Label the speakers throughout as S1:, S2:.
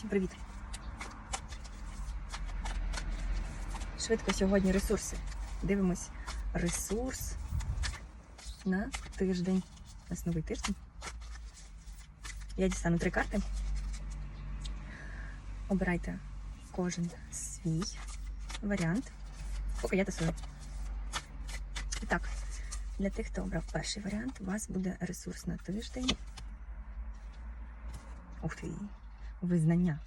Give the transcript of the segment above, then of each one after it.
S1: Всім привіт! Швидко сьогодні ресурси. Дивимось ресурс на тиждень. У нас новий тиждень. Я дістану три карти. Обирайте кожен свій варіант. Поки я тасую. І так, для тих, хто обрав перший варіант, у вас буде ресурс на тиждень. Ух ти! Визнання.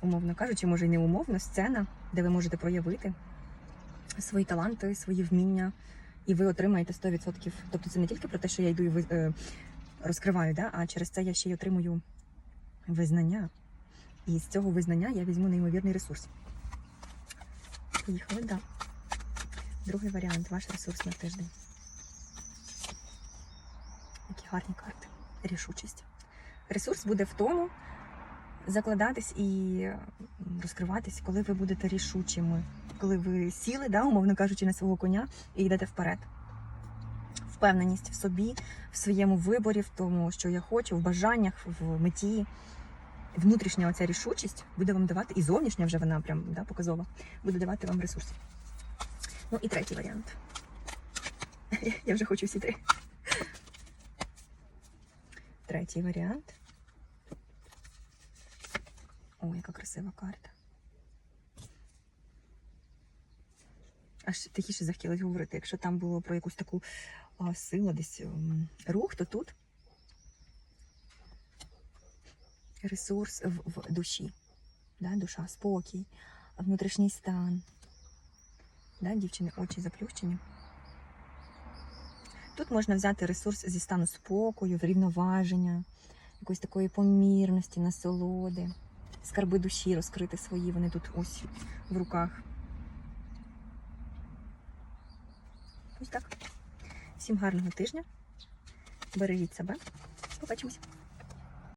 S1: Умовно кажучи, може й не умовно, сцена, де ви можете проявити свої таланти, свої вміння, і ви отримаєте 100%. Тобто це не тільки про те, що я йду і е, розкриваю, да? а через це я ще й отримую визнання. І з цього визнання я візьму неймовірний ресурс. Поїхали, да. Другий варіант ваш ресурс на тиждень. Які гарні карти. Рішучість. Ресурс буде в тому закладатись і розкриватись, коли ви будете рішучими, коли ви сіли, да, умовно кажучи, на свого коня і йдете вперед. Впевненість в собі, в своєму виборі, в тому, що я хочу, в бажаннях, в меті. Внутрішня оця рішучість буде вам давати, і зовнішня вже вона прям да, показова, буде давати вам ресурс. Ну і третій варіант. Я вже хочу всі три. Третій варіант. О, яка красива карта. Аж тихіше захотілося говорити. Якщо там було про якусь таку а, силу, десь м, рух, то тут ресурс в, в душі. Да? Душа, спокій, внутрішній стан. Да? Дівчини очі заплющені. Тут можна взяти ресурс зі стану спокою, врівноваження, якоїсь такої помірності, насолоди, скарби душі розкрити свої, вони тут ось в руках. Ось так. Всім гарного тижня. Бережіть себе. Побачимось.